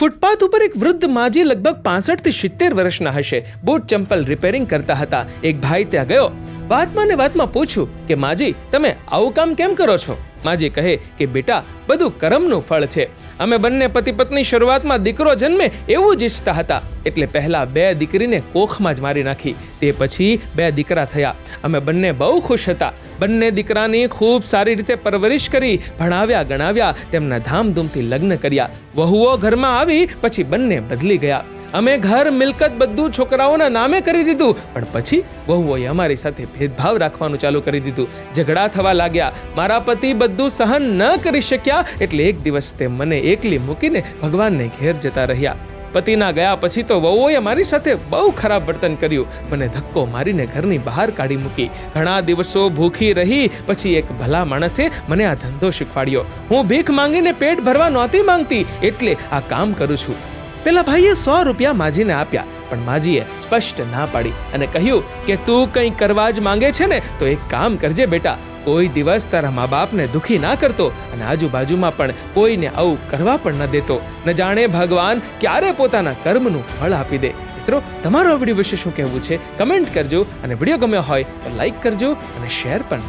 Footpath ઉપર એક વૃદ્ધ માજી લગભગ પાસઠથી સિત્તેર વર્ષના હશે. બૂટ ચંપલ રિપેરિંગ કરતા હતા. એક ભાઈ ત્યાં ગયો. વાતમાં ને વાતમાં પૂછ્યું કે, માજી, તમે આવું કામ કેમ કરો છો? માજી કહે કે, બેટા, બધું કરમનું ફળ છે. અમે બંને પતિ પત્ની શરૂઆતમાં દીકરો જન્મે એવું જ ઈચ્છતા હતા. એટલે પહેલા બે દીકરીને કોખમાં જ મારી નાખી. તે પછી બે દીકરા થયા. અમે બંને બહુ ખુશ હતા. બંને દીકરાની ખૂબ સારી રીતે પરવરિશ કરી, ભણાવ્યા, ગણાવ્યા, તેમના ધામધૂમથી લગ્ન કર્યા. વહુઓ ઘરમાં આવી, પછી બંને બદલી ગયા. અમે ઘર, મિલકત બધું છોકરાઓના નામે કરી દીધું. પણ પછી વહુઓએ અમારી સાથે ભેદભાવ રાખવાનું ચાલુ કરી દીધું. ઝઘડા થવા લાગ્યા. મારા પતિ બધું સહન ન કરી શક્યા એટલે એક દિવસ તે મને એકલી મૂકીને ભગવાનને ઘેર જતા રહ્યા. પતિના ગયા પછી તો વહુઓએ મારી સાથે બહુ ખરાબ વર્તન કર્યું. મને ધક્કો મારીને ઘરની બહાર કાઢી મૂકી. ઘણા દિવસો ભૂખી રહી, પછી એક ભલા માણસે મને આ ધંધો શીખવાડ્યો. હું ભીખ માંગીને પેટ ભરવા નહોતી માંગતી, એટલે આ કામ કરું છું. પેલા ભાઈએ સો રૂપિયા માજીને આપ્યા, પણ માજીએ સ્પષ્ટ ના પાડી અને કહ્યું કે તું કંઈ કરવા જ માંગે છે ને, તો એક કામ કરજે બેટા, કોઈ દિવસ તારા મા બાપને દુખી ના કરતો અને આજુબાજુમાં પણ કોઈને આવું કરવા પણ ન દેતો. ન જાણે ભગવાન ક્યારે પોતાના કર્મનું ફળ આપી દે. મિત્રો, તમારો આ વીડિયો વિશે શું કહેવું છે? કમેન્ટ કરજો અને વીડિયો ગમ્યો હોય તો લાઈક કરજો અને શેર પણ